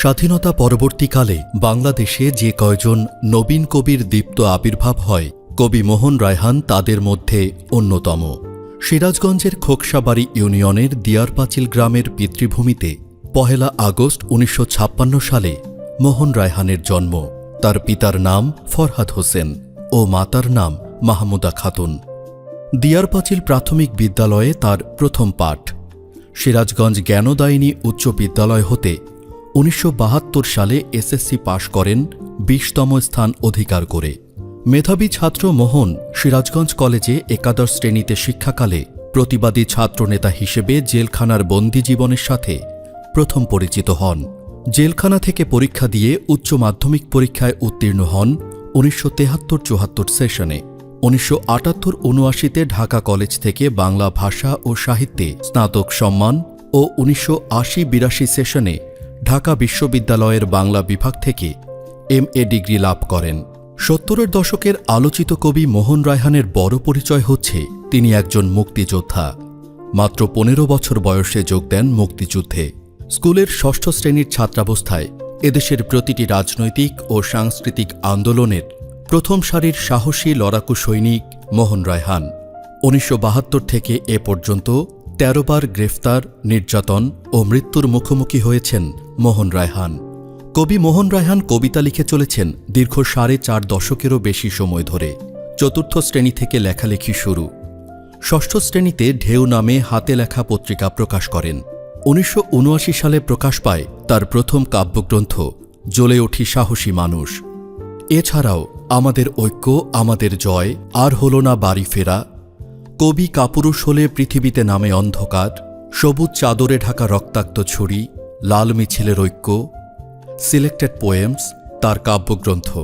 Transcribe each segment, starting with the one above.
স্বাধীনতা পরবর্তীকালে বাংলাদেশে যে কয়জন নবীন কবির দীপ্ত আবির্ভাব হয়, কবি মোহন রায়হান তাদের মধ্যে অন্যতম। সিরাজগঞ্জের খোকসাবাড়ি ইউনিয়নের দিয়ারপাচিল গ্রামের পিতৃভূমিতে পহেলা আগস্ট উনিশশো ছাপ্পান্ন সালে মোহন রায়হানের জন্ম। তার পিতার নাম ফরহাদ হোসেন ও মাতার নাম মাহমুদা খাতুন। দিয়ারপাচিল প্রাথমিক বিদ্যালয়ে তার প্রথম পাঠ। সিরাজগঞ্জ জ্ঞানোদায়িনী উচ্চ বিদ্যালয় হতে উনিশশো বাহাত্তর সালে এসএসসি পাশ করেন বিশতম স্থান অধিকার করে। মেধাবী ছাত্র মোহন সিরাজগঞ্জ কলেজে একাদশ শ্রেণীতে শিক্ষাকালে প্রতিবাদী ছাত্রনেতা হিসেবে জেলখানার বন্দি জীবনের সাথে প্রথম পরিচিত হন। জেলখানা থেকে পরীক্ষা দিয়ে উচ্চ মাধ্যমিক পরীক্ষায় উত্তীর্ণ হন উনিশশো তেহাত্তর চুহাত্তর সেশনে। উনিশশো আটাত্তর উনআশিতে ঢাকা কলেজ থেকে বাংলা ভাষা ও সাহিত্যে স্নাতক সম্মান ও উনিশশো আশি বিরাশি সেশনে ঢাকা বিশ্ববিদ্যালয়ের বাংলা বিভাগ থেকে এম এ ডিগ্রি লাভ করেন। সত্তরের দশকের আলোচিত কবি মোহন রায়হানের বড় পরিচয় হচ্ছে তিনি একজন মুক্তিযোদ্ধা। মাত্র পনেরো বছর বয়সে যোগ দেন মুক্তিযুদ্ধে। স্কুলের ষষ্ঠ শ্রেণির ছাত্রাবস্থায় এদেশের প্রতিটি রাজনৈতিক ও সাংস্কৃতিক আন্দোলনের প্রথম সারির সাহসী লড়াকু সৈনিক মোহন রায়হান। উনিশশো বাহাত্তর থেকে এ পর্যন্ত তেরোবার গ্রেফতার, নির্যাতন ও মৃত্যুর মুখোমুখি হয়েছেন মোহন রায়হান। কবি মোহন রায়হান কবিতা লিখে চলেছেন দীর্ঘ সাড়ে চার দশকেরও বেশি সময় ধরে। চতুর্থ শ্রেণি থেকে লেখালেখি শুরু। ষষ্ঠ শ্রেণীতে ঢেউ নামে হাতে লেখা পত্রিকা প্রকাশ করেন। উনিশশো উনআশি সালে প্রকাশ পায় তার প্রথম কাব্যগ্রন্থ, জ্বলে উঠি সাহসী মানুষ। এছাড়াও, আমাদের ঐক্য, আমাদের জয়, আর হল না বাড়ি ফেরা কবি কাপুরুষ হলে পৃথিবীতে নামে অন্ধকার, সবুজ চাদরে ঢাকা রক্তাক্ত ছুরি, লাল মিছিলের ঐক্য, সিলেক্টেড পোয়েমস, তার কাব্যগ্রন্থ।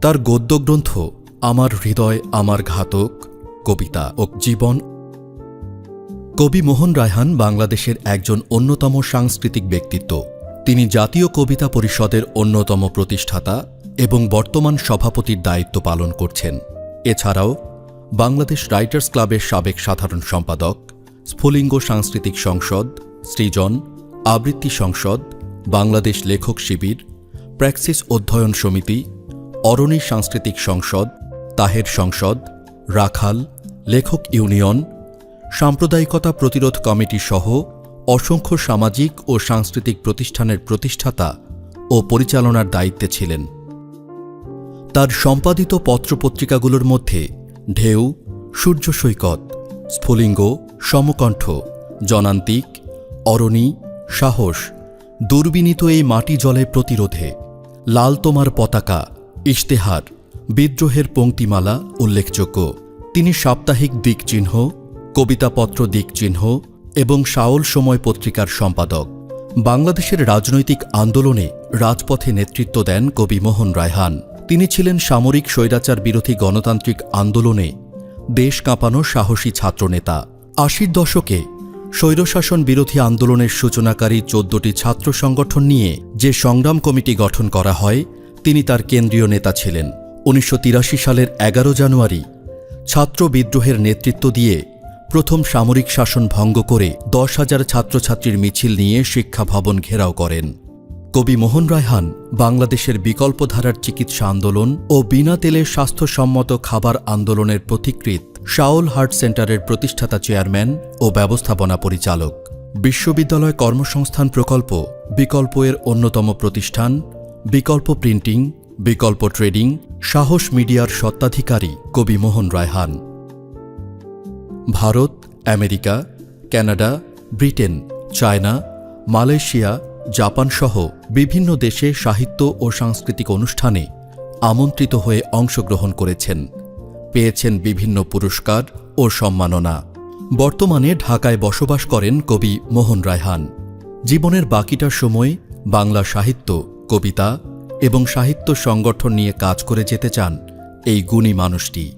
তার গদ্যগ্রন্থ, আমার হৃদয়, আমার ঘাতক, কবিতা ও জীবন। কবি মোহন রায়হান বাংলাদেশের একজন অন্যতম সাংস্কৃতিক ব্যক্তিত্ব। তিনি জাতীয় কবিতা পরিষদের অন্যতম প্রতিষ্ঠাতা এবং বর্তমান সভাপতির দায়িত্ব পালন করছেন। এছাড়াও বাংলাদেশ রাইটার্স ক্লাবের সাবেক সাধারণ সম্পাদক, স্ফুলিঙ্গ সাংস্কৃতিক সংসদ, সৃজন, আবৃত্তি সংসদ, বাংলাদেশ লেখক শিবির, প্র্যাক্সিস অধ্যয়ন সমিতি, অরণি সাংস্কৃতিক সংসদ, তাহের সংসদ, রাখাল, লেখক ইউনিয়ন, সাম্প্রদায়িকতা প্রতিরোধ কমিটি সহ অসংখ্য সামাজিক ও সাংস্কৃতিক প্রতিষ্ঠানের প্রতিষ্ঠাতা ও পরিচালনার দায়িত্বে ছিলেন। তার সম্পাদিত পত্রপত্রিকাগুলোর মধ্যে ঢেউ, সূর্য সৈকত, স্ফুলিঙ্গ, সমকণ্ঠ, জনান্তিক, অরণি, সাহস দুর্বিনীত এই মাটি জলে প্রতিরোধে, লাল তোমার পতাকা, ইশতেহার, বিদ্রোহের পংক্তিমালা উল্লেখযোগ্য। তিনি সাপ্তাহিক দিকচিহ্ন, কবিতাপত্র দিকচিহ্ন এবং শাওল সময় পত্রিকার সম্পাদক। বাংলাদেশের রাজনৈতিক আন্দোলনে রাজপথে নেতৃত্ব দেন কবি মোহন রায়হান। তিনি ছিলেন সামরিক স্বৈরাচার বিরোধী গণতান্ত্রিক আন্দোলনে দেশ কাঁপানো সাহসী ছাত্রনেতা। আশির দশকে স্বৈরশাসন বিরোধী আন্দোলনের সূচনাকারী চোদ্দটি ছাত্র সংগঠন নিয়ে যে সংগ্রাম কমিটি গঠন করা হয়, তিনি তার কেন্দ্রীয় নেতা ছিলেন। উনিশশো তিরাশি সালের এগারো জানুয়ারি ছাত্র বিদ্রোহের নেতৃত্ব দিয়ে প্রথম সামরিক শাসন ভঙ্গ করে দশ হাজার ছাত্রছাত্রীর মিছিল নিয়ে শিক্ষা ভবন ঘেরাও করেন। কবি মোহন রায়হান বাংলাদেশের বিকল্পধারার চিকিৎসা আন্দোলন ও বিনা তেলে স্বাস্থ্যসম্মত খাবার আন্দোলনের প্রতিকৃত শাওল হার্ট সেন্টারের প্রতিষ্ঠাতা চেয়ারম্যান ও ব্যবস্থাপনা পরিচালক। বিশ্ববিদ্যালয় কর্মসংস্থান প্রকল্প বিকল্প এর অন্যতম প্রতিষ্ঠান, বিকল্প প্রিন্টিং, বিকল্প ট্রেডিং, সাহস মিডিয়ার সত্ত্বাধিকারী কবি Mohan Raihan. Bharat, America, Canada, Britain, China, Malaysia জাপানসহ বিভিন্ন দেশে সাহিত্য ও সাংস্কৃতিক অনুষ্ঠানে আমন্ত্রিত হয়ে অংশগ্রহণ করেছেন। পেয়েছেন বিভিন্ন পুরস্কার ও সম্মাননা। বর্তমানে ঢাকায় বসবাস করেন কবি মোহন রায়হান। জীবনের বাকিটা সময় বাংলা সাহিত্য, কবিতা এবং সাহিত্য সংগঠন নিয়ে কাজ করে যেতে চান এই গুণী মানুষটি।